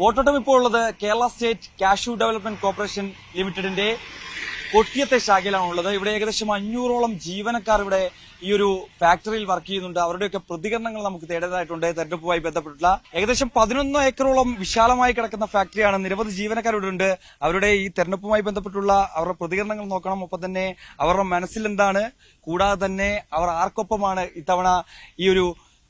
വോട്ടോട്ടം ഇപ്പോൾ ഉള്ളത് Kerala state cashew development corporation ലിമിറ്റഡിന്റെ കൊട്ടിയത്തെ ശാഖയിലാണ് ഉള്ളത്. ഇവിടെ ഏകദേശം അഞ്ഞൂറോളം ജീവനക്കാർ ഇവിടെ ഈ ഒരു ഫാക്ടറിയിൽ വർക്ക് ചെയ്യുന്നുണ്ട്. അവരുടെയൊക്കെ പ്രതികരണങ്ങൾ നമുക്ക് തേടേണ്ടതായിട്ടുണ്ട്. തെരഞ്ഞെടുപ്പുമായി ബന്ധപ്പെട്ടിട്ടുള്ള ഏകദേശം പതിനൊന്ന് ഏക്കറോളം വിശാലമായി കിടക്കുന്ന ഫാക്ടറിയാണ് നിരവധി ഉണ്ട്. അവരുടെ ഈ തെരഞ്ഞെടുപ്പുമായി ബന്ധപ്പെട്ടുള്ള അവരുടെ പ്രതികരണങ്ങൾ നോക്കണം. ഒപ്പം തന്നെ അവരുടെ മനസ്സിൽ എന്താണ്? കൂടാതെ തന്നെ അവർ ആർക്കൊപ്പമാണ് ഇത്തവണ ഈ ഒരു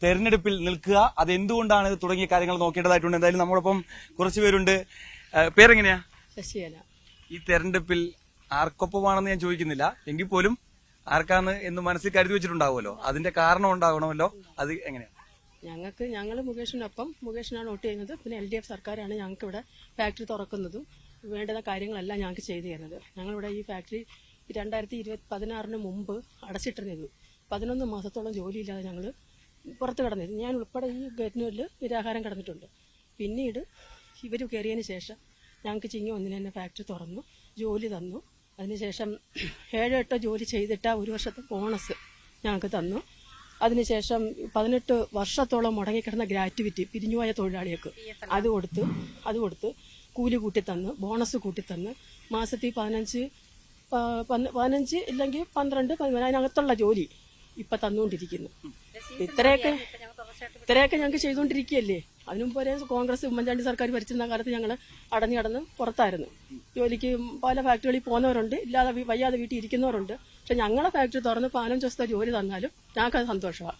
തെരഞ്ഞെടുപ്പിൽ നിൽക്കുക. അത് എന്തുകൊണ്ടാണ് തുടങ്ങിയ കാര്യങ്ങൾ നോക്കേണ്ടതായിട്ടുണ്ട്? എന്തായാലും നമ്മളൊപ്പം കുറച്ച് പേരുണ്ട്. ഏഹ് പേരെങ്ങനെയാ? ശശികല ഈ തെരഞ്ഞെടുപ്പിൽ ആർക്കൊപ്പമാണെന്ന് ഞാൻ ചോദിക്കുന്നില്ല. എങ്കിൽ പോലും ആർക്കാന്ന് എന്ന് മനസ്സിൽ കരുതി വെച്ചിട്ടുണ്ടാവുമല്ലോ. അതിന്റെ കാരണം ഉണ്ടാവണമല്ലോ അത് എങ്ങനെയാ? ഞങ്ങൾക്ക് ഞങ്ങൾ മുകേഷിനൊപ്പം. മുകേഷിനാണ് വോട്ട് ചെയ്യുന്നത്. പിന്നെ എൽ ഡി എഫ് സർക്കാരാണ് ഞങ്ങൾക്ക് ഇവിടെ ഫാക്ടറി തുറക്കുന്നതും വേണ്ടുന്ന കാര്യങ്ങളെല്ലാം ഞങ്ങൾക്ക് ചെയ്തു തരുന്നത്. ഞങ്ങളിവിടെ ഈ ഫാക്ടറി രണ്ടായിരത്തി ഇരുപത്തി പതിനാറിന് മുമ്പ് അടച്ചിട്ടിരുന്നത് പതിനൊന്ന് മാസത്തോളം ജോലിയില്ലാതെ ഞങ്ങൾ പുറത്ത് കിടന്നിരുന്നു. ഞാൻ ഉൾപ്പെടെ ഈ ഗവൺമെന്റിൽ നിരാഹാരം കിടന്നിട്ടുണ്ട്. പിന്നീട് ഇവർ കയറിയതിന് ശേഷം ഞങ്ങൾക്ക് ചിങ്ങി ഒന്നിന് തന്നെ ഫാക്ടറി തുറന്നു ജോലി തന്നു. അതിനുശേഷം ഏഴോ എട്ടോ ജോലി ചെയ്തിട്ട് ഒരു വർഷത്തെ ബോണസ് ഞങ്ങൾക്ക് തന്നു. അതിനുശേഷം പതിനെട്ട് വർഷത്തോളം മുടങ്ങിക്കിടന്ന ഗ്രാറ്റുവിറ്റി പിരിഞ്ഞുപോയ തൊഴിലാളികൾക്ക് അത് കൊടുത്ത് അത് കൊടുത്ത് കൂലി കൂട്ടി തന്ന് ബോണസ് കൂട്ടി തന്ന്. മാസത്തിൽ പതിനഞ്ച് പതിനഞ്ച് ഇല്ലെങ്കിൽ പന്ത്രണ്ട് പതിമൂന്ന് ജോലി ഇപ്പം തന്നുകൊണ്ടിരിക്കുന്നു. ഇത്രയൊക്കെ ഇത്രയൊക്കെ ഞങ്ങൾക്ക് ചെയ്തുകൊണ്ടിരിക്കുകയല്ലേ? അതിനും പോലെ കോൺഗ്രസ് ഉമ്മൻചാണ്ടി സർക്കാർ ഭരിച്ചിരുന്ന കാലത്ത് ഞങ്ങൾ അടഞ്ഞു കടന്ന് പുറത്തായിരുന്നു. ജോലിക്ക് പല ഫാക്ടറികളിൽ പോകുന്നവരുണ്ട് ഇല്ലാതെ വയ്യാതെ വീട്ടിൽ ഇരിക്കുന്നവരുണ്ട്. പക്ഷെ ഞങ്ങളെ ഫാക്ടറി തുറന്ന് പതിനഞ്ച് ദിവസത്തെ ജോലി തന്നാലും ഞങ്ങൾക്ക് അത് സന്തോഷമാണ്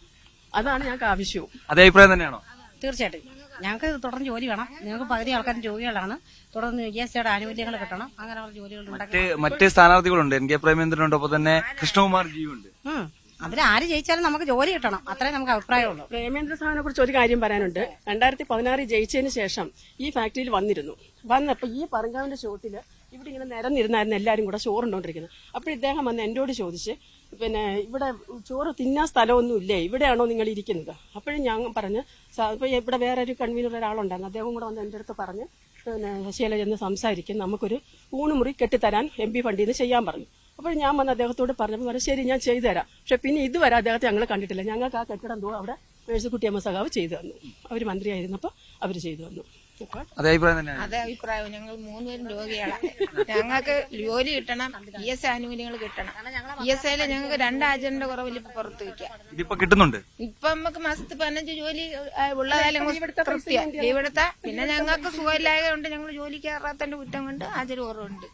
അതാണ് ഞങ്ങൾക്ക് ആവശ്യവും. അതേ അഭിപ്രായം തന്നെയാണോ? തീർച്ചയായിട്ടും. ഞങ്ങൾക്ക് തുടർന്ന് ജോലി വേണം. ഞങ്ങൾക്ക് പകുതി ആൾക്കാരും ജോലികളാണ് തുടർന്ന് ജി എസ് സിയുടെ ആനുകൂല്യങ്ങൾ കിട്ടണം. അങ്ങനെയുള്ള ജോലികൾ ഉണ്ടാക്കി മറ്റ് മറ്റ് സ്ഥാനാർത്ഥികളുണ്ട്. N K പ്രേമേന്ദ്രനുണ്ട്. ഒപ്പം തന്നെ കൃഷ്ണകുമാർ ജിയുണ്ട്. അതിൽ ആര് ജയിച്ചാലും നമുക്ക് ജോലി കിട്ടണം. അത്രേ നമുക്ക് അഭിപ്രായമുള്ളൂ. പ്രേമേന്ദ്ര സാറിനെ കുറിച്ച് ഒരു കാര്യം പറയാനുണ്ട്. രണ്ടായിരത്തി പതിനാറിൽ ജയിച്ചതിന് ശേഷം ഈ ഫാക്ടറിയിൽ വന്നിരുന്നു. വന്നപ്പോൾ ഈ പറങ്കാവിന്റെ ഷോട്ടിൽ ഇവിടെ ഇങ്ങനെ നിരന്നിരുന്നായിരുന്നു എല്ലാവരും കൂടെ ചോറുണ്ടോണ്ടിരിക്കുന്നത്. അപ്പോൾ ഇദ്ദേഹം വന്ന് എന്നോട് ചോദിച്ച് പിന്നെ ഇവിടെ ചോറ് തിന്നാൻ സ്ഥലമൊന്നും ഇല്ലേ? ഇവിടെയാണോ നിങ്ങൾ ഇരിക്കുന്നത്? അപ്പോഴും ഞാൻ പറഞ്ഞ് ഇപ്പോൾ ഇവിടെ വേറെ ഒരു കൺവീനർ ഒരാളുണ്ടായിരുന്നു. അദ്ദേഹം കൂടെ വന്ന് എന്റെ അടുത്ത് പറഞ്ഞ് പിന്നെ ശശികല ചെന്ന് സംസാരിക്കും. നമുക്കൊരു ഊണുമുറി കെട്ടിത്തരാൻ എം പി ഫണ്ടിൽ നിന്ന് ചെയ്യാൻ പറഞ്ഞു. അപ്പോൾ ഞാൻ വന്ന് അദ്ദേഹത്തോട് പറഞ്ഞപ്പോൾ പറഞ്ഞു ശരി ഞാൻ ചെയ്തു തരാം. പക്ഷെ പിന്നെ ഇതുവരെ അദ്ദേഹത്തെ ഞങ്ങൾ കണ്ടിട്ടില്ല. ഞങ്ങൾക്ക് ആ കെട്ടിടം തോ അവിടെ മേഴ്സിക്കുട്ടിയമ്മ സഖാവ് ചെയ്തു തന്നു. അവർ മന്ത്രിയായിരുന്നപ്പോൾ അവർ ചെയ്തു തന്നു. അപ്പോൾ അതേ അഭിപ്രായം തന്നെയാണ്. അതേ അഭിപ്രായം. ഞങ്ങൾ മൂന്നുപേരും രോഗിയാണ് ഞങ്ങൾക്ക് ജോലി കിട്ടണം ഇ എസ് ആനുകൂല്യങ്ങൾ കിട്ടണം. ഇ എസ് ഐയിൽ ഞങ്ങൾക്ക് രണ്ട് രണ്ടാഴ്ചന്റെ കുറവിൽ ഇപ്പൊ പുറത്ത് വയ്ക്കാം ഇതിപ്പോ കിട്ടുന്നുണ്ട്. ഇപ്പൊ നമുക്ക് മാസത്തിൽ പതിനഞ്ച് ജോലി ഉള്ളതായാലും ഇവിടുത്തെ പിന്നെ ഞങ്ങൾക്ക് സുഖമില്ലായതുകൊണ്ട് ഞങ്ങൾ ജോലിക്ക് കയറാത്തതിന്റെ കുറ്റം കൊണ്ട് ഹാജർ കുറവുണ്ട്.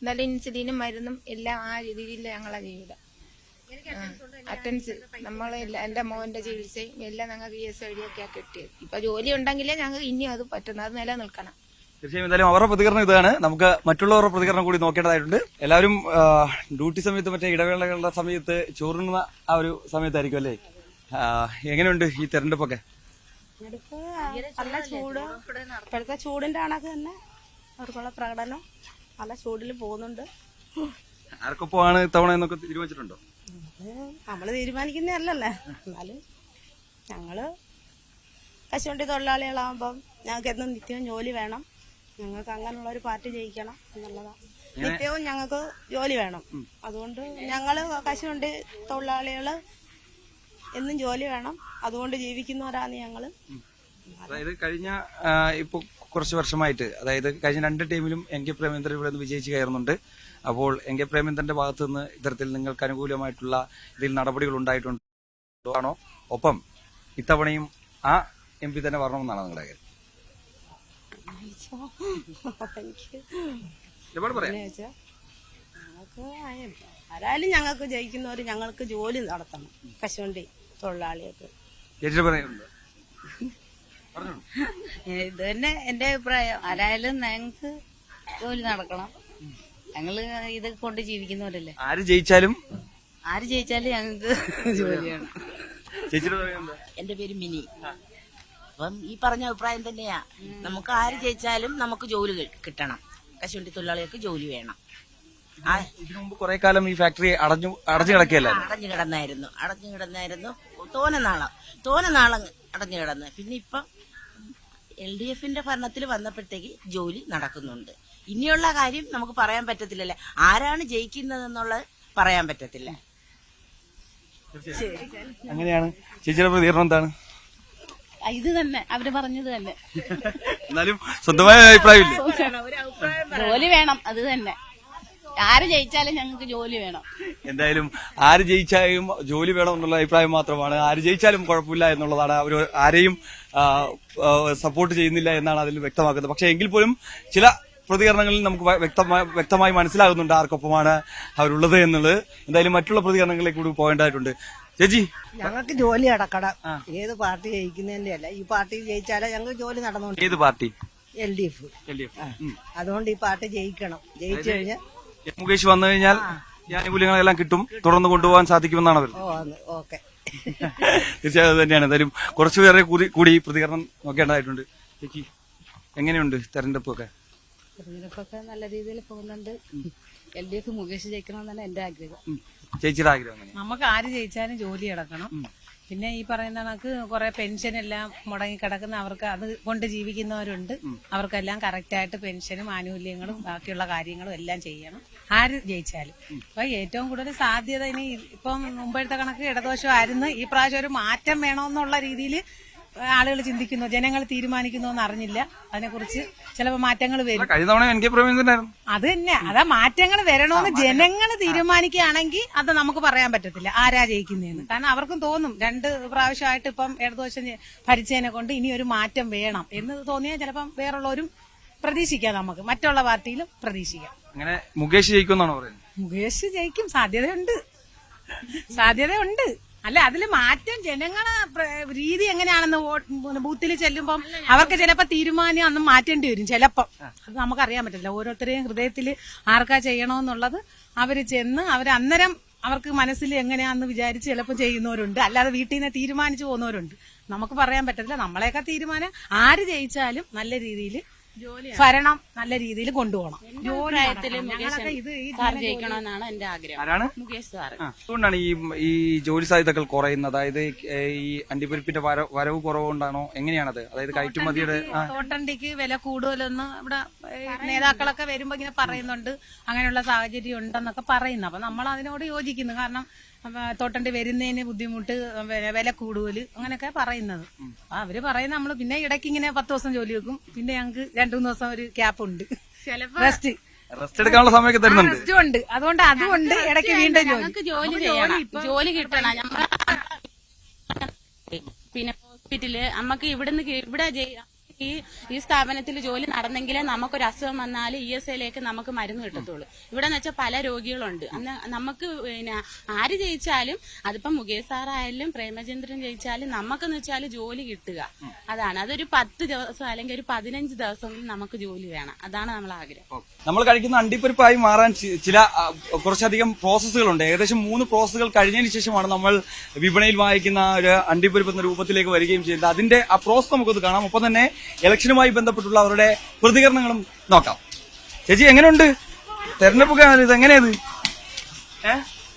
എന്നാലും ഇൻസുലിനും മരുന്നും എല്ലാം ആ രീതിയിൽ ഞങ്ങളെ ജീവിതം അറ്റൻസ് നമ്മൾ എന്റെ മോന്റെ ചികിത്സയും എല്ലാം ഞങ്ങൾക്ക് വി എസ് വഴിയൊക്കെയാ കിട്ടിയത്. ഇപ്പൊ ജോലി ഉണ്ടെങ്കിലേ ഞങ്ങൾക്ക് ഇനിയും അത് പറ്റുന്നത് അത് നിലനിൽക്കണം. തീർച്ചയായും എന്തായാലും അവരുടെ പ്രതികരണം ഇതാണ്. നമുക്ക് മറ്റുള്ളവരുടെ പ്രതികരണം കൂടി നോക്കേണ്ടതായിട്ടുണ്ട്. എല്ലാവരും ഡ്യൂട്ടി സമയത്ത് മറ്റേ ഇടവേളകളുടെ സമയത്ത് ചോറുന്ന ആ ഒരു സമയത്തായിരിക്കും അല്ലേ? എങ്ങനെയുണ്ട് ഈ തെരഞ്ഞെടുപ്പൊക്കെ? നല്ല ചൂട്. ഇപ്പോഴത്തെ ചൂടിന്റെ കണക്ക് തന്നെ. അവർക്കുള്ള പ്രകടനം. നല്ല ചൂടിൽ പോകുന്നുണ്ട്. ആർക്കൊപ്പമാണ് ഇത്തവണ എന്നൊക്കെ തീരുമാനിച്ചിട്ടുണ്ടോ? നമ്മൾ തീരുമാനിക്കുന്നതല്ലല്ലേ എന്നാലും ഞങ്ങൾ കശുവണ്ടി തൊഴിലാളികളാകുമ്പം ഞങ്ങൾക്ക് എന്നും നിത്യവും ജോലി വേണം. ഞങ്ങൾക്ക് അങ്ങനെയുള്ള ഒരു പാർട്ടി ജയിക്കണം എന്നുള്ളതാണ് നിത്യവും ഞങ്ങൾക്ക് ജോലി വേണം. അതുകൊണ്ട് ഞങ്ങൾ കശുവണ്ടി തൊഴിലാളികൾ എന്നും ജോലി വേണം. അതുകൊണ്ട് ജീവിക്കുന്നവരാണ് ഞങ്ങൾ. അതായത് കഴിഞ്ഞ ഇപ്പൊ കുറച്ച് വർഷമായിട്ട് അതായത് കഴിഞ്ഞ രണ്ട് ടീമിലും എൻ കെ പ്രേമേന്ദ്രൻ ഇവിടെ നിന്ന് വിജയിച്ച് കയറുന്നുണ്ട്. അപ്പോൾ എൻ കെ പ്രേമേന്ദ്രന്റെ ഭാഗത്ത് നിന്ന് ഇത്തരത്തിൽ നിങ്ങൾക്ക് അനുകൂലമായിട്ടുള്ള ഇതിൽ നടപടികൾ ഉണ്ടായിട്ടുണ്ടോ. ആണോ? ഒപ്പം ഇത്തവണയും ആ എം പി തന്നെ വരണമെന്നാണ് നിങ്ങളുടെ കാര്യം? ഒരുപാട് പറയാം. ആരായാലും ഞങ്ങൾക്ക് ജയിക്കുന്നവർ ഞങ്ങൾക്ക് ജോലി നടത്തണം. കശുവണ്ടി തൊഴിലാളികൾക്ക്. ഇത് തന്നെ എന്റെ അഭിപ്രായം. ആരായാലും ഞങ്ങൾക്ക് ജോലി നടക്കണം. ഞങ്ങൾ ഇത് കൊണ്ട് ജീവിക്കുന്നവരല്ലേ. ആര് ജയിച്ചാലും? ആര് ജയിച്ചാലും ഞങ്ങൾക്ക് ജോലിയാണ് എന്റെ പേര് മിനി. അപ്പം ഈ പറഞ്ഞ അഭിപ്രായം തന്നെയാ. നമുക്ക് ആര് ജയിച്ചാലും നമുക്ക് ജോലി കിട്ടണം. കശുവണ്ടി തൊഴിലാളികൾക്ക് ജോലി വേണം. ആ, ഇതിനു മുമ്പ് കുറെ കാലം ഈ ഫാക്ടറി അടഞ്ഞു അടഞ്ഞു കിടക്കല്ല അടഞ്ഞു കിടന്നായിരുന്നു. അടഞ്ഞു കിടന്നായിരുന്നു. തോന നാളം. തോന നാളം അടഞ്ഞു കിടന്ന്. പിന്നെ ഇപ്പം എൽ ഡി എഫിന്റെ ഭരണത്തിൽ വന്നപ്പോഴത്തേക്ക് ജോലി നടക്കുന്നുണ്ട്. ഇനിയുള്ള കാര്യം നമുക്ക് പറയാൻ പറ്റത്തില്ലല്ലേ? ആരാണ് ജയിക്കുന്നതെന്നുള്ളത് പറയാൻ പറ്റത്തില്ല. അങ്ങനെയാണ്. ചേച്ചിയുടെ പ്രതികരണം എന്താണ്? ഇത് തന്നെ. അവർ പറഞ്ഞത് തന്നെ. എന്നാലും സ്വന്തമായ അഭിപ്രായം ജോലി വേണം അത് തന്നെ. ആര് ജയിച്ചാലും ഞങ്ങൾക്ക് ജോലി വേണം. എന്തായാലും ആര് ജയിച്ചാലും ജോലി വേണം എന്നുള്ള അഭിപ്രായം മാത്രമാണ്. ആര് ജയിച്ചാലും കുഴപ്പമില്ല എന്നുള്ളതാണ്. അവർ ആരെയും സപ്പോർട്ട് ചെയ്യുന്നില്ല എന്നാണ് അതിൽ വ്യക്തമാക്കുന്നത്. പക്ഷെ എങ്കിൽ പോലും ചില പ്രതികരണങ്ങളിൽ നമുക്ക് വ്യക്തമായി വ്യക്തമായി മനസ്സിലാകുന്നുണ്ട് ആർക്കൊപ്പമാണ് അവരുള്ളത് എന്നുള്ളത്. എന്തായാലും മറ്റുള്ള പ്രതികരണങ്ങളിലേക്ക് കൂടി പോകേണ്ടതായിട്ടുണ്ട് ചേച്ചി? ഞങ്ങൾക്ക് ജോലി അടക്കണം ഏത് പാർട്ടി ജയിക്കുന്നതിന്റെ അല്ല. ഈ പാർട്ടി ജയിച്ചാലേ ഞങ്ങൾക്ക് ജോലി നടന്നുകൊണ്ട് ഏത് party? L D F. L D F. അതുകൊണ്ട് ഈ പാർട്ടി ജയിക്കണം. ജയിച്ചു കഴിഞ്ഞാൽ മുകേഷ് വന്നു കഴിഞ്ഞാൽ ഈ ആനുകൂല്യങ്ങളെല്ലാം കിട്ടും. തുടർന്ന് കൊണ്ടുപോകാൻ സാധിക്കുമെന്നാണ് അവർ ഓക്കെ. തീർച്ചയായും അത് തന്നെയാണ്. എന്തായാലും കുറച്ചുപേരെ കൂടി കൂടി പ്രതികരണം നോക്കേണ്ടതായിട്ടുണ്ട്. ചേച്ചി എങ്ങനെയുണ്ട് തെരഞ്ഞെടുപ്പൊക്കെ? തെരഞ്ഞെടുപ്പൊക്കെ നല്ല രീതിയിൽ പോകുന്നുണ്ട്. എൽ ഡി എഫ് മുകേഷ് ജയിക്കണമെന്നാണ് എന്റെ ആഗ്രഹം. ചേച്ചിയുടെ ആഗ്രഹം നമുക്ക് ആര് ജയിച്ചാലും ജോലി കിടക്കണം പിന്നെ ഈ പറയുന്ന കണക്ക് കുറെ പെൻഷൻ എല്ലാം മുടങ്ങി കിടക്കുന്ന അവർക്ക് അത് കൊണ്ട് ജീവിക്കുന്നവരുണ്ട്. അവർക്കെല്ലാം കറക്റ്റായിട്ട് പെൻഷനും ആനുകൂല്യങ്ങളും ബാക്കിയുള്ള കാര്യങ്ങളും എല്ലാം ചെയ്യണം. ആര് ജയിച്ചാലും. അപ്പൊ ഏറ്റവും കൂടുതൽ സാധ്യത ഇനി ഇപ്പം മുമ്പഴത്തെ കണക്ക് ഇടദോഷമായിരുന്നു ഈ പ്രാവശ്യം ഒരു മാറ്റം വേണമെന്നുള്ള രീതിയിൽ ആളുകൾ ചിന്തിക്കുന്നു ജനങ്ങൾ തീരുമാനിക്കുന്നു എന്ന് അറിഞ്ഞില്ല അതിനെക്കുറിച്ച് ചിലപ്പോൾ മാറ്റങ്ങൾ വരും. കഴിഞ്ഞ തവണ എൻ കെ പ്രവീന്ദ്രനായിരുന്നു അത് തന്നെ. അതാ മാറ്റങ്ങൾ വരണമെന്ന് ജനങ്ങൾ തീരുമാനിക്കുകയാണെങ്കിൽ അത് നമുക്ക് പറയാൻ പറ്റത്തില്ല. ആരാ ജയിക്കുന്നതെന്ന്. കാരണം അവർക്കും തോന്നും രണ്ട് പ്രാവശ്യമായിട്ട് ഇപ്പം ഇടതുവശം ഭരിച്ചതിനെ കൊണ്ട് ഇനി ഒരു മാറ്റം വേണം എന്ന് തോന്നിയാൽ ചിലപ്പം വേറുള്ളവരും പ്രതീക്ഷിക്കാം നമുക്ക്. മറ്റുള്ള പാർട്ടിയിലും പ്രതീക്ഷിക്കാം. അങ്ങനെ മുകേഷ് ജയിക്കും പറയുന്നത്? മുകേഷ് ജയിക്കും. സാധ്യതയുണ്ട്. സാധ്യതയുണ്ട്. അല്ല അതിൽ മാറ്റം ജനങ്ങളെ രീതി എങ്ങനെയാണെന്ന് ബൂത്തിൽ ചെല്ലുമ്പോൾ അവർക്ക് ചിലപ്പോ തീരുമാനം അന്ന് മാറ്റേണ്ടി വരും. ചിലപ്പം. അത് നമുക്കറിയാൻ പറ്റില്ല ഓരോരുത്തരെയും ഹൃദയത്തിൽ ആർക്കാ ചെയ്യണമെന്നുള്ളത് അവർ ചെന്ന് അവർ അന്നേരം അവർക്ക് മനസ്സിൽ എങ്ങനെയാന്ന് വിചാരിച്ച് ചിലപ്പോൾ ചെയ്യുന്നവരുണ്ട്. അല്ലാതെ വീട്ടിൽ നിന്ന് തീരുമാനിച്ചു പോകുന്നവരുണ്ട്. നമുക്ക് പറയാൻ പറ്റത്തില്ല. നമ്മളെയൊക്കെ തീരുമാനം ആര് ജയിച്ചാലും നല്ല രീതിയിൽ ഭരണം നല്ല രീതിയിൽ കൊണ്ടുപോകണം. ജോലി പ്രായത്തിൽ നടക്കണം. മുകേഷ് ഞങ്ങളൊക്കെ ഇത് ഈ ജയിക്കണമെന്നാണ് എന്റെ ആഗ്രഹം. ആരാണ്? മുകേഷ് സാറ്. അതുകൊണ്ടാണ് ഈ ഈ ജോലി സാധ്യതകൾ കുറയുന്നത്. അതായത് ഈ അണ്ടിപ്പരിപ്പിന്റെ വര- വരവ് കുറവുകൊണ്ടാണോ? എങ്ങനെയാണത്? അതായത് കയറ്റുമതിയുടെ തോട്ടണ്ടിക്ക് വില കൂടുതലെന്ന് ഇവിടെ നേതാക്കളൊക്കെ വരുമ്പോ ഇങ്ങനെ പറയുന്നുണ്ട്. അങ്ങനെയുള്ള സാഹചര്യം ഉണ്ടെന്നൊക്കെ പറയുന്നു. അപ്പൊ നമ്മൾ അതിനോട് യോജിക്കുന്നു. കാരണം തോട്ടണ്ടി വരുന്നതിന് ബുദ്ധിമുട്ട് വില- വില കൂടുതൽ അങ്ങനെയൊക്കെ പറയുന്നത്. അവർ പറയുന്ന നമ്മൾ പിന്നെ ഇടയ്ക്ക് ഇങ്ങനെ പത്ത് ദിവസം ജോലി വെക്കും. പിന്നെ ഞങ്ങൾക്ക് രണ്ടു മൂന്ന് ദിവസം ഒരു ക്യാപ്പ് ഉണ്ട്. റെസ്റ്റ് റെസ്റ്റ് എടുക്കാനുള്ള സമയമൊക്കെ തരുന്നുണ്ട്. റെസ്റ്റും ഉണ്ട്. അതുകൊണ്ട് അതുകൊണ്ട് ഇടയ്ക്ക് വീണ്ടും ജോലി. ഞങ്ങൾക്ക് ജോലി ചെയ്യണം ജോലി കിട്ടണം. ഞമ്മ പിന്നെ ഹോസ്പിറ്റൽ നമ്മക്ക് ഇവിടുന്ന് കി- ഇവിടെ ജയി- ഈ ഈ സ്ഥാപനത്തിൽ ജോലി നടന്നെങ്കിലേ നമുക്കൊരു അസുഖം വന്നാൽ ഇ എസ് ഐയിലേക്ക് നമുക്ക് മരുന്ന് കിട്ടത്തുള്ളൂ. ഇവിടെ എന്ന് വെച്ചാൽ പല രോഗികളുണ്ട്. അന്ന് നമുക്ക് പിന്നെ ആര് ജയിച്ചാലും അതിപ്പം മുകേഷ് സാറായാലും പ്രേമചന്ദ്രൻ ജയിച്ചാലും നമുക്കെന്ന് വെച്ചാൽ ജോലി കിട്ടുക. അതാണ്. അതൊരു പത്ത് ദിവസം അല്ലെങ്കിൽ ഒരു പതിനഞ്ച് ദിവസമെങ്കിലും നമുക്ക് ജോലി വേണം. അതാണ് നമ്മൾ ആഗ്രഹം. നമ്മൾ കഴിക്കുന്ന അണ്ടിപ്പരിപ്പായി മാറാൻ ചില കുറച്ചധികം പ്രോസസ്സുകളുണ്ട്. ഏകദേശം മൂന്ന് പ്രോസസ്സുകൾ കഴിഞ്ഞതിന് ശേഷമാണ് നമ്മൾ വിപണിയിൽ വായിക്കുന്ന ഒരു അണ്ടിപ്പരിപ്പ് എന്ന രൂപത്തിലേക്ക് വരികയും ചെയ്യുന്നത്. അതിന്റെ ആ പ്രോസസ് നമുക്കൊന്ന് കാണാം. ഒപ്പം തന്നെ ഇലക്ഷനുമായി ബന്ധപ്പെട്ടുള്ള അവരുടെ പ്രതികരണങ്ങളും നോക്കാം. ചേച്ചി എങ്ങനെയുണ്ട് തെരഞ്ഞെടുപ്പ് കാണാൻ ഇത് എങ്ങനെയത്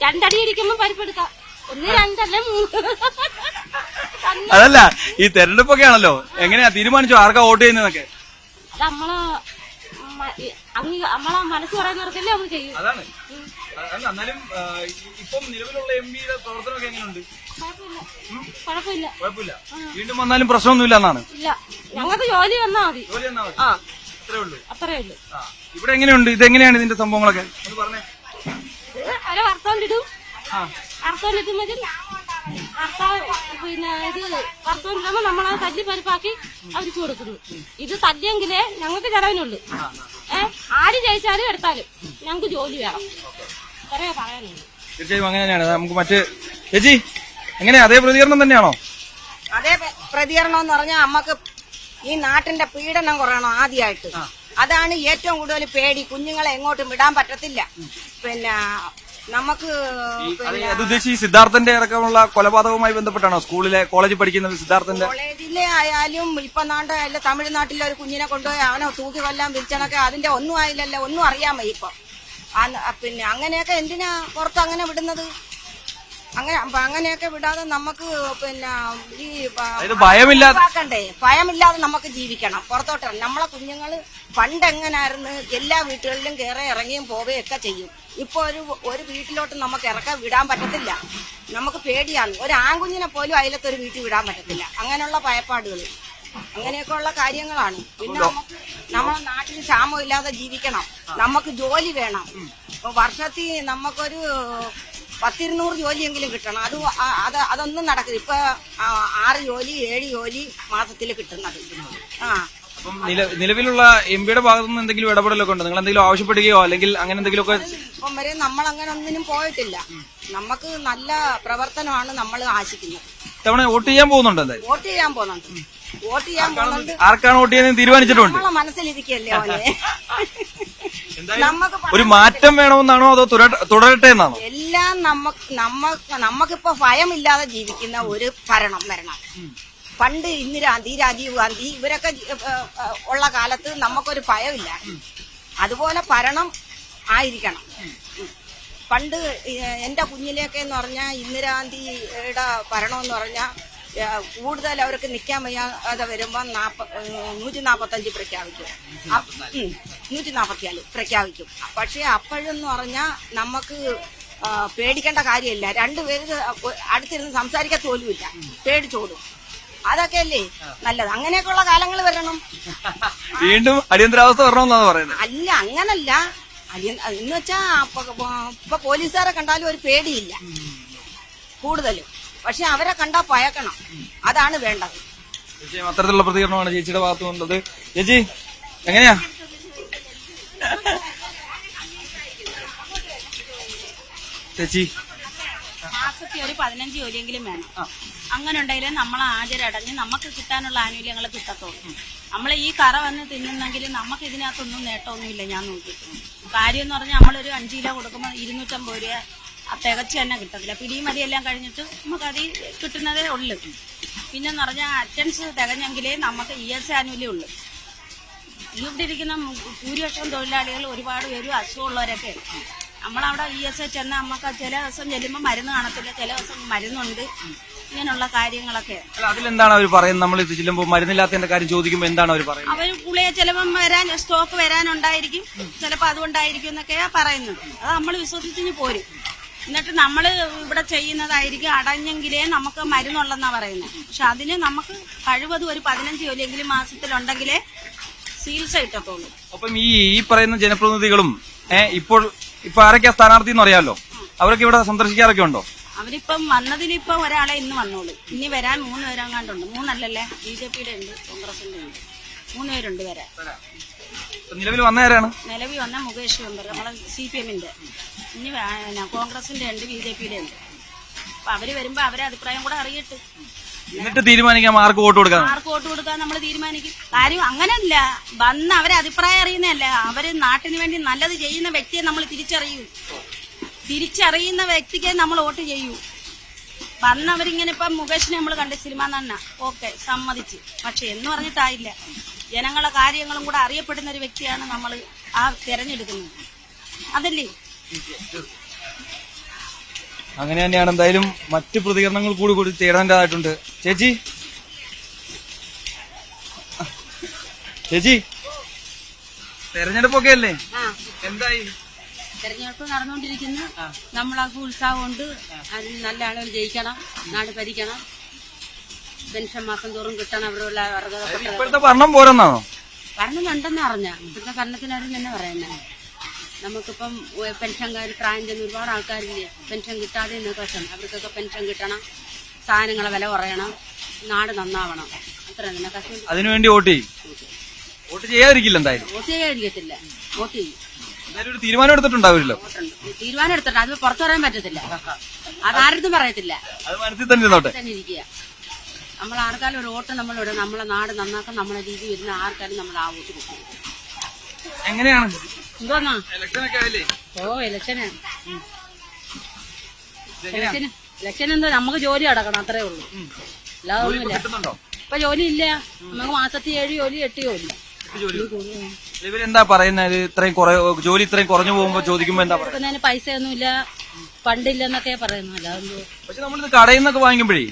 രണ്ടടി ഇരിക്കുമ്പോ പരിപ്പെടുക്കാം. ഒന്ന് രണ്ടല്ല മൂന്ന്. അതല്ല ഈ തെരഞ്ഞെടുപ്പൊക്കെ ആണല്ലോ. എങ്ങനെയാ തീരുമാനിച്ചോ? ആർക്കാ വോട്ട് ചെയ്യുന്നതൊക്കെ നമ്മളെ നമ്മളെ മനസ്സ് പറയുന്നവർക്കല്ലേ നമ്മൾ ചെയ്യും. അതാണ്. എന്നാലും ഇപ്പം നിലവിലുള്ള എം പിയുടെ പ്രവർത്തനമൊക്കെ എങ്ങനെയുണ്ട് കുഴപ്പമില്ല. വീണ്ടും വന്നാലും പ്രശ്നമൊന്നുമില്ല എന്നാണ്. ഇല്ല. ഞങ്ങൾക്ക് ജോലി വന്നാ മതി. ജോലി എന്നാ മതി. ആ. അത്രേ ഉള്ളൂ. അത്രേ ഉള്ളൂ. ആ. ഇവിടെ എങ്ങനെയുണ്ട്? ഇത് എങ്ങനെയാണ് ഇതിന്റെ സംഭവങ്ങളൊക്കെ? ഒന്ന് പറഞ്ഞേ. അവരെ വറുത്തോണ്ടിടും വറുത്തോണ്ടിട്ടുമ്പോൾ വറുത്താ പിന്നെ ഇത് വറുത്തോണ്ടിടുമ്പോ നമ്മളത് തല്ലി പരിപ്പാക്കി അവർക്ക് കൊടുക്കുന്നു. ഇത് തല്ലിയെങ്കിലേ ഞങ്ങൾക്ക് ചെലവിനുള്ളൂ. ഏ? ആര് ജയിച്ചാലും എടുത്താലും ഞങ്ങൾക്ക് ജോലി വേണം. പറയാ പറയാനുള്ളൂ. തീർച്ചയായും അങ്ങനെ തന്നെയാണ് നമുക്ക് മറ്റ് ചേച്ചി എങ്ങനെയാ? അതേ പ്രതികരണം തന്നെയാണോ? അതേ പ്രതികരണം എന്ന് പറഞ്ഞാൽ നമുക്ക് ഈ നാട്ടിന്റെ പീഡനം കുറയണം ആദ്യമായിട്ട് അതാണ് ഏറ്റവും കൂടുതൽ പേടി. കുഞ്ഞുങ്ങളെ എങ്ങോട്ടും വിടാൻ പറ്റത്തില്ല. പിന്നെ നമുക്ക് അത് അത് ഉദ്ദേശിച്ച് സിദ്ധാർത്ഥന്റെ അടക്കമുള്ള കൊലപാതകവുമായി ബന്ധപ്പെട്ടാണോ? സ്കൂളിലെ കോളേജിൽ പഠിക്കുന്ന സിദ്ധാർത്ഥന്റെ? കോളേജിലെ ആയാലും ഇപ്പൊ നാണ്ട് അല്ല തമിഴ്നാട്ടിലെ ഒരു കുഞ്ഞിനെ കൊണ്ടുപോയി അവനെ തൂക്കി കൊല്ലാൻ വിളിച്ചണക്കെ അതിന്റെ ഒന്നും ആയില്ലല്ലോ. ഒന്നും അറിയാമോ ഇപ്പൊ. പിന്നെ അങ്ങനെയൊക്കെ എന്തിനാ പുറത്ത് അങ്ങനെ വിടുന്നത്? അങ്ങനെ അപ്പൊ അങ്ങനെയൊക്കെ വിടാതെ നമുക്ക് പിന്നെ ഈ അതായത് ഭയമില്ലാതെ ഒഴിവാക്കണ്ടേ? ഭയമില്ലാതെ നമുക്ക് ജീവിക്കണം. പുറത്തോട്ട് നമ്മളെ കുഞ്ഞുങ്ങൾ പണ്ട് എങ്ങനായിരുന്നു? എല്ലാ വീട്ടുകളിലും കയറി ഇറങ്ങിയും പോവുകയും ഒക്കെ ചെയ്യും. ഇപ്പൊ ഒരു ഒരു വീട്ടിലോട്ട് നമുക്ക് ഇറക്കാൻ വിടാൻ പറ്റത്തില്ല. നമുക്ക് പേടിയാണ്. ഒരു ആൺകുഞ്ഞിനെ പോലും അതിലത്തെ ഒരു വീട്ടിൽ വിടാൻ പറ്റത്തില്ല. അങ്ങനെയുള്ള ഭയപ്പാടുകൾ അങ്ങനെയൊക്കെ ഉള്ള കാര്യങ്ങളാണ്. പിന്നെ നമുക്ക് നമ്മളെ നാട്ടിൽ ക്ഷാമം ഇല്ലാതെ ജീവിക്കണം. നമുക്ക് ജോലി വേണം. ഇപ്പൊ വർഷത്തിൽ നമുക്കൊരു പത്തിരുന്നൂറ് ജോലിയെങ്കിലും കിട്ടണം. അത് അത് അതൊന്നും നടക്കില്ല. ഇപ്പൊ ആറ് ജോലി ഏഴ് ജോലി മാസത്തിൽ കിട്ടുന്നത്. ആ. നിലവിലുള്ള എം പിയുടെ ഭാഗത്തുനിന്ന് എന്തെങ്കിലും ഇടപെടലൊക്കെ ഉണ്ടോ? നിങ്ങൾ എന്തെങ്കിലും ആവശ്യപ്പെടുകയോ അല്ലെങ്കിൽ അങ്ങനെ എന്തെങ്കിലുമൊക്കെ ഇപ്പം വരെ നമ്മൾ അങ്ങനെ ഒന്നിനും പോയിട്ടില്ല. നമുക്ക് നല്ല പ്രവർത്തനമാണ് നമ്മൾ ആശിക്കുന്നത്. തവണ വോട്ട് ചെയ്യാൻ പോകുന്നുണ്ടോ വോട്ട് ചെയ്യാൻ പോകുന്നുണ്ട്. വോട്ട് ചെയ്യാൻ ആർക്കാണ് വോട്ട് ചെയ്യുന്നത് തീരുമാനിച്ചിട്ടുണ്ട്? നമ്മളെ മനസ്സിലിരിക്കല്ലേ അവനെ നമുക്ക് ഒരു മാറ്റം വേണമെന്നാണോ അതോ തുടര- തുടരട്ടെ എന്നാണോ? എല്ലാം നമുക്ക് നമ്മക്ക് നമുക്കിപ്പോ ഭയമില്ലാതെ ജീവിക്കുന്ന ഒരു ഭരണം വരണം. പണ്ട് ഇന്ദിരാഗാന്ധി രാജീവ് ഗാന്ധി ഇവരൊക്കെ ജി- ഏ, ഏ, ഉള്ള കാലത്ത് നമുക്കൊരു ഭയമില്ല. അതുപോലെ ഭരണം ആയിരിക്കണം. ഉം. പണ്ട് ഏ, എന്റെ കുഞ്ഞിലെയൊക്കെ എന്ന് പറഞ്ഞാൽ ഇന്ദിരാഗാന്ധിയുടെ ഭരണം എന്ന് പറഞ്ഞാൽ കൂടുതൽ അവർക്ക് നിൽക്കാൻ വയ്യാതെ വരുമ്പോൾ നാപ്പ നൂറ്റി നാൽപ്പത്തഞ്ച് പ്രഖ്യാപിക്കും. നൂറ്റി നാൽപ്പത്തിനാല് പ്രഖ്യാപിക്കും. പക്ഷേ അപ്പോഴെന്ന് പറഞ്ഞാൽ നമുക്ക് പേടിക്കേണ്ട കാര്യമില്ല. രണ്ടുപേര് അടുത്തിരുന്ന് സംസാരിക്കാൻ തോലുമില്ല പേടിച്ചോടും. അതൊക്കെ അല്ലേ നല്ലത്. അങ്ങനെയൊക്കെയുള്ള കാലങ്ങൾ വരണം. വീണ്ടും അടിയന്തരാവസ്ഥ വരണമെന്നാണ് പറയുന്നത്. അല്ല അങ്ങനല്ല. എന്ന് വെച്ചാ ഇപ്പൊ പോലീസുകാരെ കണ്ടാലും ഒരു പേടിയില്ല. കൂടുതലും. പക്ഷെ അവരെ കണ്ടാ പയക്കണം. അതാണ് വേണ്ടത്. അത്തരത്തിലുള്ള പ്രതികരണമാണ് ചേച്ചിയുടെ ഭാഗത്തു നിന്നുള്ളത് ചേച്ചി എങ്ങനെയാ? ചേച്ചി. മാസത്തിൽ ഒരു പതിനഞ്ച് ജോലിയെങ്കിലും വേണം. അങ്ങനെ ഉണ്ടെങ്കിൽ നമ്മൾ ആചരടഞ്ഞ് നമുക്ക് കിട്ടാനുള്ള ആനുകൂല്യങ്ങൾ കിട്ടത്തുള്ളൂ. നമ്മൾ ഈ കറ വന്ന് തിന്നുന്നെങ്കിൽ നമുക്ക് ഇതിനകത്തൊന്നും നേട്ടമൊന്നുമില്ല ഞാൻ നോക്കിയിട്ടുണ്ട് കാര്യം എന്ന് പറഞ്ഞാൽ നമ്മളൊരു അഞ്ച് കിലോ കൊടുക്കുമ്പോൾ ഇരുന്നൂറ്റമ്പത് രൂപ ആ തികച്ച് തന്നെ കിട്ടത്തില്ല. പിടിയും മതിയെല്ലാം കഴിഞ്ഞിട്ട് നമുക്ക് അതിൽ കിട്ടുന്നതേ ഉള്ളൂ. പിന്നെന്ന് പറഞ്ഞാൽ അറ്റൻസ് തികഞ്ഞെങ്കിലേ നമുക്ക് ഇ എസ് ആനുകൂല്യം ഉള്ളൂ. ഇവിടെ ഇരിക്കുന്ന ഭൂരിപക്ഷം തൊഴിലാളികൾ ഒരുപാട് പേരും അസുഖമുള്ളവരൊക്കെ നമ്മളവിടെ ഇ എസ് എച്ച് ചെന്ന നമുക്ക് ചില ദിവസം ചെല്ലുമ്പോൾ മരുന്ന് കാണത്തില്ല. ചില ദിവസം മരുന്നുണ്ട്. ഇങ്ങനെയുള്ള കാര്യങ്ങളൊക്കെ. അതിലെന്താണ് അവർ പറയുന്നത്? നമ്മൾ ഇത് ചെല്ലുമ്പോൾ മരുന്നില്ലാത്തതിന്റെ കാര്യം ചോദിക്കുമ്പോൾ എന്താണ് അവർ പറയുന്നത്? അവർ പുളിയെ ചിലപ്പം വരാൻ സ്റ്റോക്ക് വരാനുണ്ടായിരിക്കും. ചിലപ്പോൾ അതുകൊണ്ടായിരിക്കും എന്നൊക്കെയാ പറയുന്നത്. അത് നമ്മൾ വിശ്വസിച്ചിന് പോരും. എന്നിട്ട് നമ്മൾ ഇവിടെ ചെയ്യുന്നതായിരിക്കും അടഞ്ഞെങ്കിലേ നമുക്ക് മരുന്നുള്ളെന്നാ പറയുന്നത് പക്ഷെ അതിന് നമുക്ക് കഴിവതും ഒരു പതിനഞ്ച് ജോലിയെങ്കിലും മാസത്തിലുണ്ടെങ്കിലേ ചികിത്സ കിട്ടത്തുള്ളൂ. അപ്പം ഈ ഈ പറയുന്ന ജനപ്രതിനിധികളും ഇപ്പോൾ ഇപ്പൊ ആരൊക്കെയാ സ്ഥാനാർത്ഥി എന്ന് അറിയാമല്ലോ അവരൊക്കെ ഇവിടെ സന്ദർശിക്കാറൊക്കെ ഉണ്ടോ? അവരിപ്പം വന്നതിലിപ്പം ഒരാളെ ഇന്ന് വന്നോളൂ. ഇനി വരാൻ മൂന്ന് പേരാങ്ങാണ്ടുണ്ട്. മൂന്നല്ലല്ലേ? ബി ജെ പിയുടെ ഉണ്ട് കോൺഗ്രസിന്റെ ഉണ്ട് മൂന്ന് പേരുണ്ട് ഇപ്പൊ നിലവിൽ വന്നവരാണ്? നിലവിൽ വന്ന മുകേഷ് മെമ്പർ നമ്മളെ സി പി എമ്മിന്റെ. ഇനി കോൺഗ്രസിന്റെ ഉണ്ട് ബി ജെ പിയുടെ ഉണ്ട്. അപ്പൊ അവർ വരുമ്പോ അവരെ അഭിപ്രായം കൂടെ അറിയട്ടെ. എന്നിട്ട് തീരുമാനിക്കാം ആർക്ക് വോട്ട് കൊടുക്കാം? ആർക്ക് വോട്ട് കൊടുക്കാൻ നമ്മൾ തീരുമാനിക്കും. കാര്യം അങ്ങനല്ല. വന്ന് അവരെ അഭിപ്രായം അറിയുന്നതല്ല. അവർ നാട്ടിന് വേണ്ടി നല്ലത് ചെയ്യുന്ന വ്യക്തിയെ നമ്മൾ തിരിച്ചറിയൂ. തിരിച്ചറിയുന്ന വ്യക്തിക്ക് നമ്മൾ വോട്ട് ചെയ്യൂ. വന്നവരിങ്ങനെ ഇപ്പം മുകേഷിനെ നമ്മൾ കണ്ട് സിനിമ തന്നെ ഓക്കെ സമ്മതിച്ച്. പക്ഷെ എന്ന് പറഞ്ഞിട്ടായില്ല. ജനങ്ങളെ കാര്യങ്ങളും കൂടെ അറിയപ്പെടുന്ന ഒരു വ്യക്തിയാണ് നമ്മൾ ആ തിരഞ്ഞെടുക്കുന്നത്. അതല്ലേ? അങ്ങനെ തന്നെയാണ്. എന്തായാലും മറ്റു പ്രതികരണങ്ങൾ കൂടി കൂടി തേടേണ്ടതായിട്ടുണ്ട്. ചേച്ചി? ചേച്ചി? തെരഞ്ഞെടുപ്പൊക്കെ അല്ലേ? എന്തായി? തെരഞ്ഞെടുപ്പ് നടന്നുകൊണ്ടിരിക്കുന്നു. നമ്മളൊക്കെ ഉത്സാഹമുണ്ട്. അതിന് നല്ല ആളുകൾ ജയിക്കണം നാട് ഭരിക്കണം. പെൻഷൻ മാസം തോറും കിട്ടണം അർഹതപ്പെട്ട ഇപ്പോഴത്തെ ഭരണം പോരെന്നാണോ? ഇപ്പോഴത്തെ ഭരണത്തിനാരും തന്നെ പറയുന്നത് നമുക്കിപ്പം പെൻഷൻകാർ പ്രായം ചെന്ന് ഒരുപാട് ആൾക്കാരില്ലേ പെൻഷൻ കിട്ടാതെ എന്നൊക്കെ കഷ്ടം. അവർക്കൊക്കെ പെൻഷൻ കിട്ടണം സാധനങ്ങളെ വില കുറയണം നാട് നന്നാവണം. അത്ര തന്നെ കഷ്ടം. അതിനുവേണ്ടി വോട്ട് ചെയ്യും. വോട്ട് ചെയ്യാതിരിക്കില്ല എന്തായാലും. വോട്ട് ചെയ്യാതിരിക്കത്തില്ല. വോട്ട് ചെയ്യും. എന്തായാലും ഒരു തീരുമാനം എടുത്തിട്ടുണ്ടാവില്ലോ തീരുമാനം എടുത്തിട്ട് അത് പുറത്തു പറയാൻ പറ്റത്തില്ല. അതാരടുത്തും പറയത്തില്ല. അത് മനസ്സിൽ തന്നെ ഇരുന്നോട്ടെ. തന്നെ ഇരിക്കുക. നമ്മൾ ആർക്കാലും ഒരു വോട്ട് നമ്മളിവിടെ നമ്മളെ നാട് നന്നാക്കാൻ നമ്മളെ രീതി വരുന്ന ആർക്കാലും നമ്മൾ ആ വോട്ട് കൊടുക്കും. എങ്ങനെയാണ്? എന്തോന്നാ? ഇലക്ഷൻ ഒക്കെ ആയില്ലേ? ഓ ഇലക്ഷനാണ് ഇലക്ഷന് ഇലക്ഷൻ എന്താ നമുക്ക് ജോലി അടക്കണം അത്രേ ഉള്ളൂ. അല്ലാതെ ഒന്നുമില്ല. ഇപ്പൊ ജോലി ഇല്ല നമുക്ക് മാസത്തിൽ ഏഴ് ജോലി എട്ട് ജോലി. ഇവരെന്താ പറയുന്നത് ഇത്രയും കുറെ ജോലി ഇത്രയും കുറഞ്ഞു പോകുമ്പോ ചോദിക്കുമ്പോ എന്താ പറയുക കൊടുക്കുന്നതിന് പൈസയൊന്നുമില്ല പണ്ടില്ലെന്നൊക്കെ പറയുന്നു അല്ലാതെ പക്ഷെ നമ്മളിത് കടയിൽ നിന്നൊക്കെ വാങ്ങിക്കുമ്പോഴേ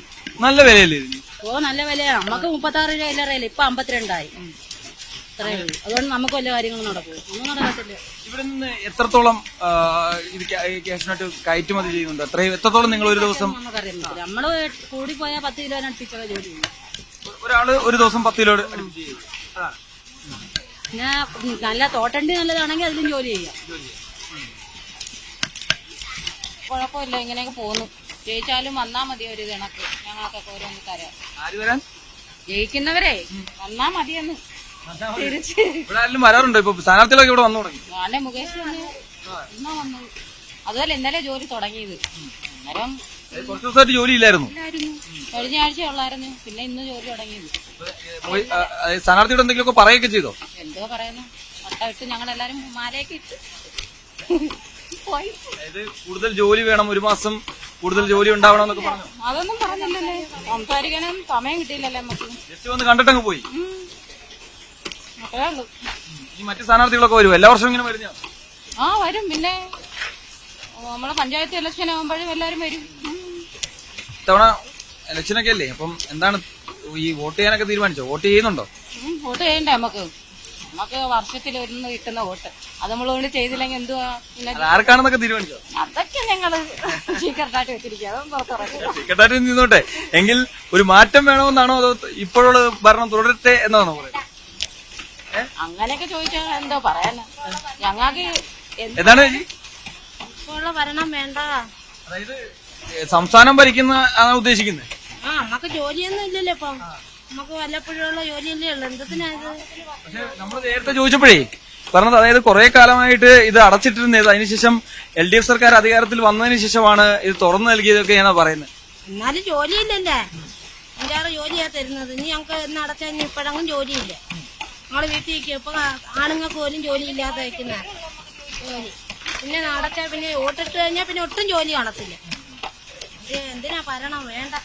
നല്ല വിലയല്ലേ ഇതിന്? ഓ നല്ല വിലയാ. നമുക്ക് മുപ്പത്തി ആറ് രൂപ ഇല്ലറിയില്ല ഇപ്പൊ അമ്പത്തിരണ്ടായി. അത്രേ ഉള്ളൂ. അതുകൊണ്ട് നമുക്ക് വല്ല കാര്യങ്ങളും നടക്കും. ഒന്നും നടക്കത്തില്ല. ഇവിടെ നിന്ന് എത്രത്തോളം ആ, ഇത് ക്യാഷിനായിട്ട് കയറ്റുമതി ചെയ്യുന്നുണ്ട്? അത്രയും എത്രത്തോളം നിങ്ങൾ ഒരു ദിവസം നമുക്കറിയാൻ പറ്റില്ല. നമ്മൾ കൂടി പോയാൽ പത്ത് കിലോനടുപ്പിച്ചൊക്കെ ജോലി ചെയ്യും. ഒരാൾ ഒരു ദിവസം പത്ത് കിലോ അടുപ്പിച്ച് ചെയ്യും. അതാണ്. പിന്നെ നല്ല തോട്ടണ്ടി നല്ലതാണെങ്കിൽ അതിലും ജോലി ചെയ്യാം. കുഴപ്പമില്ല ഇങ്ങനെയൊക്കെ പോകുന്നു. ജയിച്ചാലും വന്നാ മതി ഒരു കണക്ക്. ഞങ്ങൾക്കൊക്കെ ഓരോന്ന് തരാം. ജയിക്കുന്നവരെ വന്നാ മതിയെന്ന്. തിരിച്ച് ഇവിടെ ആരെങ്കിലും വരാറുണ്ടോ? ഇപ്പൊ സ്ഥാനാർത്ഥികളൊക്കെ ഇവിടെ വന്നു തുടങ്ങി. മുകേഷ് വന്ന് ഇന്നാ അതുപോലെ ഇന്നലെ ജോലി തുടങ്ങിയത്. അന്നേരം ഏ, കുറച്ച് ദിവസമായിട്ട് ജോലി ഇല്ലായിരുന്നു. കഴിഞ്ഞ ആഴ്ച ഉള്ളായിരുന്നു. പിന്നെ ഇന്ന് ജോലി തുടങ്ങിയത്. സ്ഥാനാർത്ഥിയോട് എന്തെങ്കിലുമൊക്കെ പറയുകയൊക്കെ ചെയ്തോ? എന്തോ പറയുന്നു. പട്ട ഇട്ട് ഞങ്ങളെല്ലാരും മാലയൊക്കെ ഇട്ട് പോയി. അതായത് കൂടുതൽ ജോലി വേണം ഒരു മാസം കൂടുതൽ ജോലി ഉണ്ടാവണം എന്നൊക്കെ പറഞ്ഞു? അതൊന്നും പറഞ്ഞില്ലല്ലേ. സംസാരിക്കാനും സമയം കിട്ടിയില്ലല്ലേ നമുക്ക്. ജസ്റ്റ് വന്ന് കണ്ടിട്ടങ്ങ് പോയി. ഉം. അത്രേ ഉള്ളൂ. ഈ മറ്റു സ്ഥാനാർത്ഥികളൊക്കെ വരും. എല്ലാ വർഷവും ഇങ്ങനെ വരുന്ന ആ വരും. പിന്നെ നമ്മളെ പഞ്ചായത്ത് ഇലക്ഷൻ ആകുമ്പോഴും എല്ലാരും വരും. ഇത്തവണ ഇലക്ഷനൊക്കെ അല്ലേ? അപ്പം എന്താണ് ഈ വോട്ട് ചെയ്യാനൊക്കെ തീരുമാനിച്ചോ? വോട്ട് ചെയ്യുന്നുണ്ടോ? വോട്ട് ചെയ്യണ്ടേ നമുക്ക്? നമുക്ക് വർഷത്തിൽ ഒന്ന് കിട്ടുന്ന വോട്ട്. അത് നമ്മൾ കൊണ്ട് ചെയ്തില്ലെങ്കിൽ എന്തുവാ? ആർക്കാണെന്നൊക്കെ തീരുമാനിച്ചോ? അതൊക്കെ ഞങ്ങൾ സീക്രട്ടായിട്ട് വെച്ചിരിക്കുക അതൊന്നും പുറത്തിറക്കില്ല സെക്രട്ടറി നിന്നോട്ടെ. എങ്കിൽ ഒരു മാറ്റം വേണമെന്നാണോ അതോ ഇപ്പോഴുള്ള ഭരണം തുടരട്ടെ എന്നാണോ പറയുന്നത്? അങ്ങനെയൊക്കെ ചോദിച്ചാൽ എന്തോ പറയാനാ? ഞങ്ങൾക്ക് എന്ത് എന്താണ് ഇപ്പോഴുള്ള ഭരണം വേണ്ട. അതായത് സംസ്ഥാനം ഭരിക്കുന്ന ആണ് ഉദ്ദേശിക്കുന്നത് ആ നമുക്ക് ജോലിയൊന്നും ഇല്ലല്ലോ ഇപ്പം. നമുക്ക് വല്ലപ്പോഴുള്ള ജോലിയല്ലേ ഉള്ളു. പക്ഷെ നമ്മൾ നേരത്തെ ചോദിച്ചപ്പോഴേ പറഞ്ഞത് അതായത് കുറെ കാലമായിട്ട് ഇത് അടച്ചിട്ടിരുന്നത്. അതിനുശേഷം എൽ ഡി എഫ് സർക്കാർ അധികാരത്തിൽ വന്നതിന് ശേഷമാണ് ഇത് തുറന്നു നൽകിയതൊക്കെയാണ് പറയുന്നത്. എന്നാലും ജോലിയില്ലല്ലേ. അഞ്ചാറ് ജോലിയാ തരുന്നത്. ഇനി ഞങ്ങൾക്ക് ഇന്ന് അടച്ചാൽ ഇനി ഇപ്പോഴങ്ങും ജോലിയില്ല. ഞങ്ങൾ വീട്ടിൽ നിൽക്കും ഇപ്പൊ ആണുങ്ങൾക്ക് പോലും ജോലി ഇല്ലാതെ വയ്ക്കുന്ന ജോലി. പിന്നെ അടച്ചാൽ പിന്നെ ഓട്ടിട്ട് കഴിഞ്ഞാൽ പിന്നെ ഒട്ടും ജോലി കാണത്തില്ല. എന്തിനാ ഭരണം? വേണ്ട.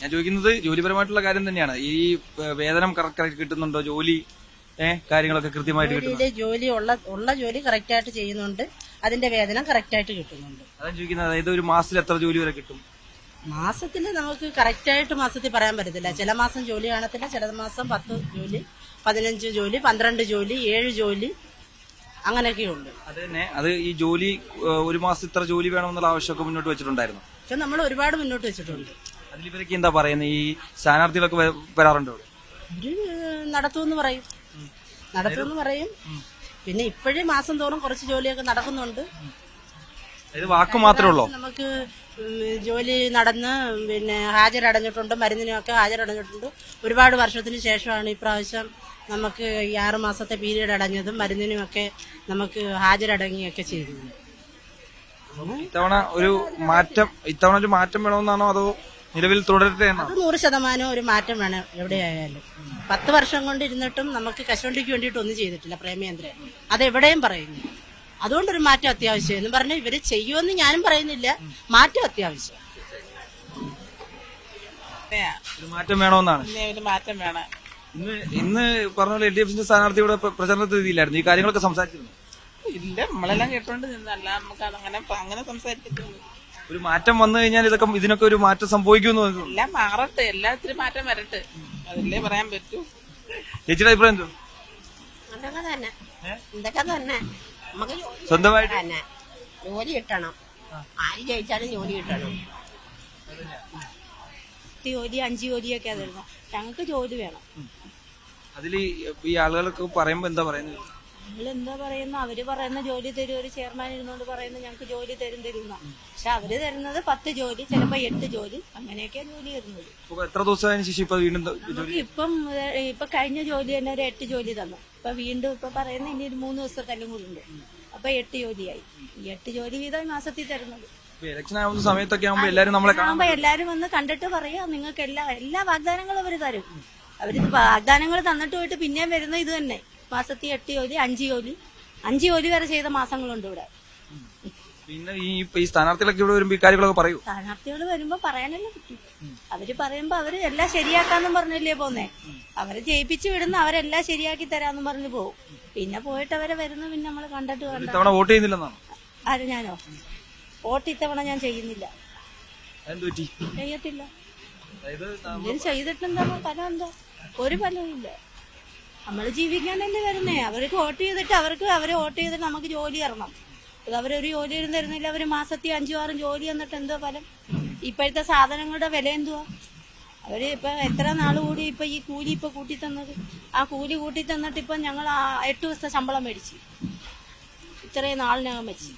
ഞാൻ ചോദിക്കുന്നത് ജോലിപരമായിട്ടുള്ള കാര്യം തന്നെയാണ്. ഈ വേതനം കറക്റ്റായിട്ട് കിട്ടുന്നുണ്ടോ? ജോലി കാര്യങ്ങളൊക്കെ കൃത്യമായിട്ട് ജോലിയിൽ ജോലി ഉള്ള ഉള്ള ജോലി കറക്റ്റായിട്ട് ചെയ്യുന്നുണ്ട്. അതിന്റെ വേതനം കറക്റ്റായിട്ട് കിട്ടുന്നുണ്ട്. അതാണ് ചോദിക്കുന്നത്. അതായത് ഒരു മാസത്തിൽ എത്ര ജോലി വരെ കിട്ടും? മാസത്തിൽ നമുക്ക് കറക്റ്റായിട്ട് മാസത്തിൽ പറയാൻ പറ്റത്തില്ല. ചില മാസം ജോലി കാണത്തില്ല. ചില മാസം പത്ത് ജോലി പതിനഞ്ച് ജോലി പന്ത്രണ്ട് ജോലി ഏഴ് ജോലി അങ്ങനെയൊക്കെയുണ്ട്. അത് തന്നെ. അത് ഈ ജോലി ഒരു മാസം ഇത്ര ജോലി വേണമെന്നുള്ള ആവശ്യമൊക്കെ മുന്നോട്ട് വെച്ചിട്ടുണ്ടായിരുന്നു. പക്ഷെ നമ്മൾ ഒരുപാട് മുന്നോട്ട് വെച്ചിട്ടുണ്ട്. അതിലിവരൊക്കെ എന്താ പറയുന്നത്? ഈ സ്ഥാനാർത്ഥികളൊക്കെ വ- വരാറുണ്ടോ നടത്തുമെന്ന് പറയും. നടത്തുമെന്ന് പറയും. പിന്നെ ഇപ്പോഴേ മാസം തോറും കുറച്ച് ജോലിയൊക്കെ നടക്കുന്നുണ്ട്. അതായത് വാക്ക് മാത്രമേ ഉള്ളൂ? നമുക്ക് ഉം, ജോലി നടന്ന് പിന്നെ ഹാജരടഞ്ഞിട്ടുണ്ട് മരുന്നിനൊക്കെ ഹാജരടഞ്ഞിട്ടുണ്ട്. ഒരുപാട് വർഷത്തിന് ശേഷമാണ് ഇപ്രാവശ്യം നമുക്ക് ഈ ആറ് മാസത്തെ പീരീഡ് അടഞ്ഞതും മരുന്നിനുമൊക്കെ നമുക്ക് ഹാജരടങ്ങിയൊക്കെ ചെയ്തത്. ഇത്തവണ ഒരു മാറ്റം ഇത്തവണ ഒരു മാറ്റം വേണമെന്നാണോ അതോ നിലവിൽ തുടരട്ടെ എന്നാണോ? അത് നൂറ് ശതമാനം ഒരു മാറ്റം വേണം എവിടെയായാലും. പത്ത് വർഷം കൊണ്ടിരുന്നിട്ടും നമുക്ക് കശുവണ്ടിക്ക് വേണ്ടിയിട്ട് ഒന്നും ചെയ്തിട്ടില്ല പ്രേമേന്ദ്രൻ. അതെവിടെയും പറയുന്നു. അതുകൊണ്ടൊരു മാറ്റം അത്യാവശ്യം എന്ന് പറഞ്ഞാൽ ഇവർ ചെയ്യുമെന്ന് ഞാനും പറയുന്നില്ല. മാറ്റം അത്യാവശ്യം. ഒരു മാറ്റം വേണമെന്നാണ്. ഒരു മാറ്റം വേണം. ഇന്ന് ഇന്ന് പറഞ്ഞ പോലെ എൽ ഡി എഫിന്റെ സ്ഥാനാർത്ഥിയുടെ പ്ര- പ്രചരണത്തിൽ ഇതില്ലായിരുന്നു ഈ കാര്യങ്ങളൊക്കെ സംസാരിച്ചിരുന്നു. ഇല്ല നമ്മളെല്ലാം കേട്ടോണ്ട് നിന്നല്ല നമുക്ക് അതങ്ങനെ അങ്ങനെ സംസാരിച്ചിട്ടുണ്ട് ഒരു മാറ്റം വന്നു കഴിഞ്ഞാൽ ഇതൊക്കെ ഇതിനൊക്കെ ഒരു മാറ്റം സംഭവിക്കുമെന്ന് തോന്നുന്നു. എല്ലാം മാറട്ടെ എല്ലാത്തിനും മാറ്റം വരട്ടെ. അതല്ലേ പറയാൻ പറ്റൂ. ചേച്ചിയുടെ അഭിപ്രായം എന്തോ അതൊക്കെ തന്നെ. ഇതൊക്കെ തന്നെ. നമുക്ക് ജോലി സ്വന്തമായിട്ട്? തന്നെ. ജോലി കിട്ടണം. ആര് ജയിച്ചാലും ജോലി കിട്ടണം. പത്ത് ജോലി അഞ്ച് ജോലിയൊക്കെ തരുന്നത് ഞങ്ങൾക്ക് ജോലി വേണം. അതിൽ ഈ ആളുകളൊക്കെ പറയുമ്പോ എന്താ പറയുന്നത്? നമ്മൾ എന്താ പറയുന്ന? അവർ പറയുന്ന ജോലി തരും. ഒരു ചെയർമാൻ ഇരുന്നോണ്ട് പറയുന്നത് ഞങ്ങൾക്ക് ജോലി തരും തരുന്ന പക്ഷെ അവർ തരുന്നത് പത്ത് ജോലി ചിലപ്പോ എട്ട് ജോലി അങ്ങനെയൊക്കെ ജോലി തരുന്നത്. ഇപ്പൊ എത്ര ദിവസമായതിനു ശേഷം ഇപ്പൊ വീണ്ടും നമുക്ക് ഇപ്പം ഇപ്പൊ കഴിഞ്ഞ ജോലി തന്നെ ഒരു എട്ട് ജോലി തന്നു. ഇപ്പൊ വീണ്ടും ഇപ്പൊ പറയുന്ന ഇനി ഒരു മൂന്ന് ദിവസത്തെല്ലാം കൂടി ഉണ്ട്. അപ്പൊ എട്ട് ജോലിയായി. എട്ട് ജോലി വീതം ഈ മാസത്തിൽ തരുന്നത്. ഇലക്ഷൻ ആവുന്ന സമയത്തൊക്കെ ആകുമ്പോ എല്ലാരും നമ്മളെ കാണാൻ ആകുമ്പോ എല്ലാരും വന്ന് കണ്ടിട്ട് പറയാ നിങ്ങൾക്ക് എല്ലാ എല്ലാ വാഗ്ദാനങ്ങളും അവർ തരും. അവർ വാഗ്ദാനങ്ങൾ തന്നിട്ട് പോയിട്ട് പിന്നെയും വരുന്ന ഇത് തന്നെ. മാസത്തിൽ എട്ട് ജോലി അഞ്ച് ജോലി. അഞ്ച് ജോലി വരെ ചെയ്ത മാസങ്ങളുണ്ട് ഇവിടെ. പിന്നെ ഈ ഈ സ്ഥാനാർത്ഥികളൊക്കെ ഇവിടെ വരുമ്പോ ഈ കാര്യങ്ങളൊക്കെ പറയൂ. സ്ഥാനാർത്ഥികൾ വരുമ്പോ പറയാനല്ലേ പറ്റും. അവർ പറയുമ്പോ അവർ എല്ലാം ശരിയാക്കാന്നും പറഞ്ഞല്ലേ പോന്നേ? അവരെ ജയിപ്പിച്ചു വിടുന്ന അവരെല്ലാം ശരിയാക്കി തരാന്നും പറഞ്ഞു പോകും പിന്നെ പോയിട്ട് അവരെ വരുന്ന പിന്നെ നമ്മൾ കണ്ടിട്ട് കണ്ട ഇത്തവണ വോട്ട് ചെയ്യുന്നില്ലെന്നാണ്? ആര് ഞാനോ? വോട്ട് ഇത്തവണ ഞാൻ ചെയ്യുന്നില്ല. ചെയ്യത്തില്ല. ചെയ്തിട്ടെന്താ ഫലം എന്താ? ഒരു ഫലവും ഇല്ല. നമ്മൾ തന്നെ വരുന്നേ? അവർക്ക് വോട്ട് ചെയ്തിട്ട് അവർക്ക് അവരെ വോട്ട് ചെയ്തിട്ട് നമുക്ക് ജോലി തരണം. അത് അവരൊരു ജോലിയും തരുന്നില്ല. അവർ മാസത്തിൽ അഞ്ചും ആറും ജോലി തന്നിട്ട് എന്തോ ഫലം? ഇപ്പോഴത്തെ സാധനങ്ങളുടെ വില എന്തുവാ? അവർ ഇപ്പൊ എത്ര നാൾ കൂടി ഇപ്പൊ ഈ കൂലി ഇപ്പൊ കൂട്ടി തന്നത് ആ കൂലി കൂട്ടി തന്നിട്ട് ഇപ്പൊ ഞങ്ങൾ ആ എട്ട് ദിവസത്തെ ശമ്പളം മേടിച്ചു. ഇത്രയും നാളിനകം വെച്ച്.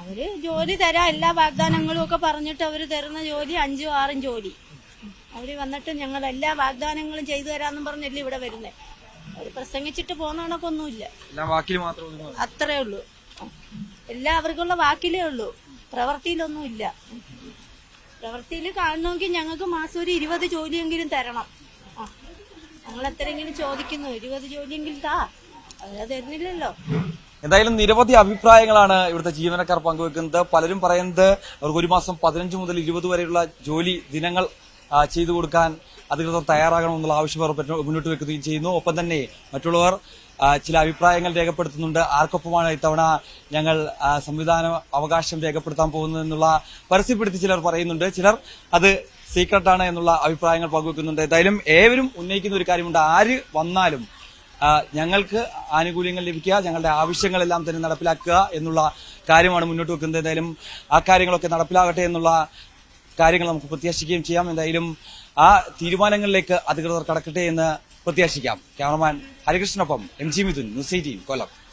അവർ ജോലി തരാം. എല്ലാ വാഗ്ദാനങ്ങളും ഒക്കെ പറഞ്ഞിട്ട് അവർ തരുന്ന ജോലി അഞ്ചും ആറും ജോലി. അവർ വന്നിട്ട് ഞങ്ങൾ എല്ലാ വാഗ്ദാനങ്ങളും ചെയ്തു തരാന്നും പറഞ്ഞല്ലേ ഇവിടെ വരുന്നേ. അവർ പ്രസംഗിച്ചിട്ട് പോകുന്ന കണക്കൊന്നുമില്ല. അത്രേ ഉള്ളൂ. എല്ലാവർക്കുള്ള വാക്കിലേ ഉള്ളൂ. പ്രവൃത്തിയിലൊന്നുമില്ല പ്രവൃത്തിയിൽ കാണണമെങ്കിൽ ഞങ്ങൾക്ക് മാസം ഒരു ഇരുപത് ജോലിയെങ്കിലും തരണം. ഞങ്ങൾ എത്രയെങ്കിലും ചോദിക്കുന്നു ഇരുപത് ജോലിയെങ്കിലും താ. അത് തരുന്നില്ലല്ലോ. എന്തായാലും നിരവധി അഭിപ്രായങ്ങളാണ് ഇവിടുത്തെ ജീവനക്കാർ പങ്കുവെക്കുന്നത്. പലരും പറയുന്നത് അവർക്ക് ഒരു മാസം പതിനഞ്ച് മുതൽ ഇരുപത് വരെയുള്ള ജോലി ദിനങ്ങൾ ചെയ്തു കൊടുക്കാൻ അധികൃതർ തയ്യാറാകണമെന്നുള്ള ആവശ്യം മുന്നോട്ട് വെക്കുകയും ചെയ്യുന്നു. ഒപ്പം തന്നെ മറ്റുള്ളവർ ചില അഭിപ്രായങ്ങൾ രേഖപ്പെടുത്തുന്നുണ്ട്. ആർക്കൊപ്പമാണ് ഇത്തവണ ഞങ്ങൾ സംവിധാന അവകാശം രേഖപ്പെടുത്താൻ പോകുന്നതെന്നുള്ള പരസ്യപ്പെടുത്തി ചിലർ പറയുന്നുണ്ട്. ചിലർ അത് സീക്രട്ടാണ് എന്നുള്ള അഭിപ്രായങ്ങൾ പങ്കുവെക്കുന്നുണ്ട്. എന്തായാലും ഏവരും ഉന്നയിക്കുന്ന ഒരു കാര്യമുണ്ട്. ആര് വന്നാലും ഞങ്ങൾക്ക് ആനുകൂല്യങ്ങൾ ലഭിക്കുക ഞങ്ങളുടെ ആവശ്യങ്ങളെല്ലാം തന്നെ നടപ്പിലാക്കുക എന്നുള്ള കാര്യമാണ് മുന്നോട്ട് വെക്കുന്നത്. എന്തായാലും ആ കാര്യങ്ങളൊക്കെ നടപ്പിലാകട്ടെ എന്നുള്ള കാര്യങ്ങൾ നമുക്ക് പ്രത്യാശിക്കുകയും ചെയ്യാം. എന്തായാലും ആ തീരുമാനങ്ങളിലേക്ക് അധികൃതർ കടക്കട്ടെ എന്ന് പ്രത്യാശിക്കാം. Cameraman ഹരികൃഷ്ണനൊപ്പം M G Mithun news eighteen Kollam.